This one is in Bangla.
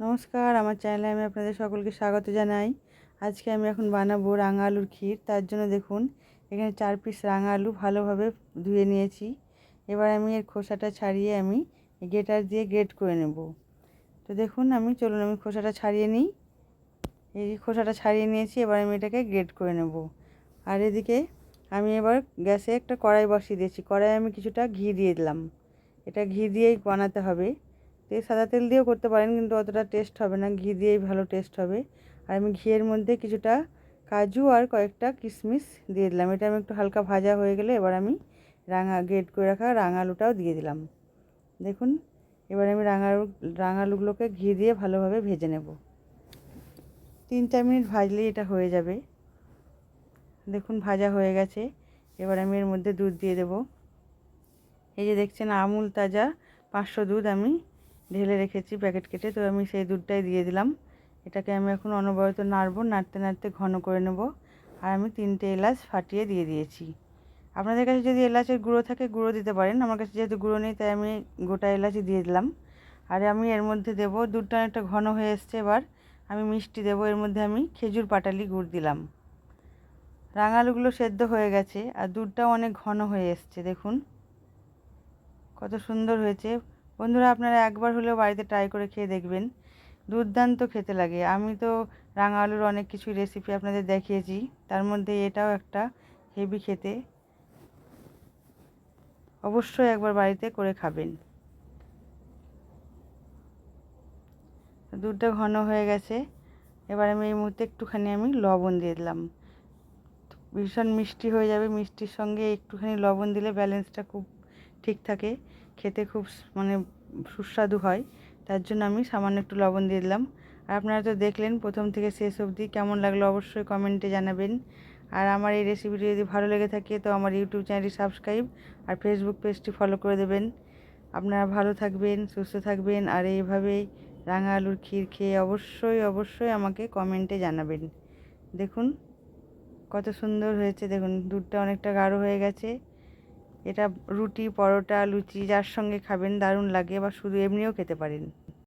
নমস্কার, আমার চ্যানেলে আমি আপনাদের সকলকে স্বাগত জানাই। আজকে আমি এখন বানাবো রাঙা আলুর ক্ষীর। তার জন্য দেখুন, এখানে চার পিস রাঙা আলু ভালোভাবে ধুয়ে নিয়েছি। এবার আমি এর খোসাটা ছাড়িয়ে আমি গেটার দিয়ে গ্রেট করে নেব। তো দেখুন, আমি, চলুন আমি খোসাটা ছাড়িয়ে নিই। এই খোসাটা ছাড়িয়ে নিয়েছি, এবার আমি এটাকে গ্রেট করে নেব। আর এদিকে আমি এবার গ্যাসে একটা কড়াই বসিয়ে দিয়েছি। কড়াই আমি কিছুটা ঘি দিয়ে দিলাম। এটা ঘি দিয়েই বানাতে হবে। তেল সাদা তেল দিয়েও করতে পারেন, কিন্তু অতটা টেস্ট হবে না। ঘি দিয়েই ভালো টেস্ট হবে। আর আমি ঘিয়ের মধ্যে কিছুটা কাজু আর কয়েকটা কিশমিশ দিয়ে দিলাম। এটা আমি একটু হালকা ভাজা হয়ে গেলে এবার আমি রাঙা গ্রেট করে রাখা রাঙালুটাও দিয়ে দিলাম। দেখুন, এবার আমি রাঙালু রাঙালুগুলোকে ঘি দিয়ে ভালোভাবে ভেজে নেব। তিন, চার মিনিট ভাজলেই এটা হয়ে যাবে। দেখুন, ভাজা হয়ে গেছে। এবার আমি এর মধ্যে দুধ দিয়ে দেব। এই যে দেখছেন, আমুল তাজা পাঁচশো দুধ আমি ঢেলে রেখেছি প্যাকেট কেটে, তো আমি সেই দুধটাই দিয়ে দিলাম। এটাকে আমি এখন অনবরত নাড়বো, নাড়তে নাড়তে ঘন করে নেব। আর আমি তিনটে এলাচ ফাটিয়ে দিয়ে দিয়েছি। আপনাদের কাছে যদি এলাচের গুঁড়ো থাকে, গুঁড়ো দিতে পারেন। আমার কাছে যেহেতু গুঁড়ো নেই, তাই আমি গোটা এলাচই দিয়ে দিলাম। আর আমি এর মধ্যে দেব, দুধটা অনেকটা ঘন হয়ে এসছে এবার, আমি মিষ্টি দেবো। এর মধ্যে আমি খেজুর পাটালি গুড় দিলাম। রাঙালুগুলো সেদ্ধ হয়ে গেছে, আর দুধটাও অনেক ঘন হয়ে এসছে, দেখুন। কত সুন্দর হয়েছে। বন্ধুরা, আপনারা একবার হলেও বাড়িতে ট্রাই করে খেয়ে দেখবেন। দুর্দান্ত খেতে লাগে। আমি তো রাঙা আলুর অনেক কিছু রেসিপি আপনাদের দেখিয়েছি। তার মধ্যে এটাও একটা হেভি খেতে। অবশ্যই একবার বাড়িতে করে খাবেন। দুধটা ঘন হয়ে গেছে। এবার আমি এই মুহূর্তে একটুখানি আমি লবণ দিয়ে দিলাম। ভীষণ মিষ্টি হয়ে যাবে। মিষ্টির সঙ্গে একটুখানি লবণ দিলে ব্যালেন্সটা খুব ঠিক থাকে। খেতে খুব মানে সুস্বাদু হয়। তার জন্য আমি সামান্য একটু লবণ দিয়ে দিলাম। আর আপনারা তো দেখলেন প্রথম থেকে শেষ অবধি কেমন লাগল অবশ্যই কমেন্টে জানাবেন। আর আমার এই রেসিপিটি যদি ভালো লেগে থাকে তো আমার ইউটিউব চ্যানেলটি সাবস্ক্রাইব আর ফেসবুক পেজটি ফলো করে দেবেন। আপনারা ভালো থাকবেন, সুস্থ থাকবেন আর এইভাবেই রাঙা আলুর ক্ষীর খেয়ে অবশ্যই অবশ্যই আমাকে কমেন্টে জানাবেন। দেখুন, কত সুন্দর হয়েছে। দেখুন, দুধটা অনেকটা গাঢ় হয়ে গেছে। এটা রুটি পরোটা লুচি যার সঙ্গে খাবেন দারুণ লাগে বা শুধু এমনিও খেতে পারেন।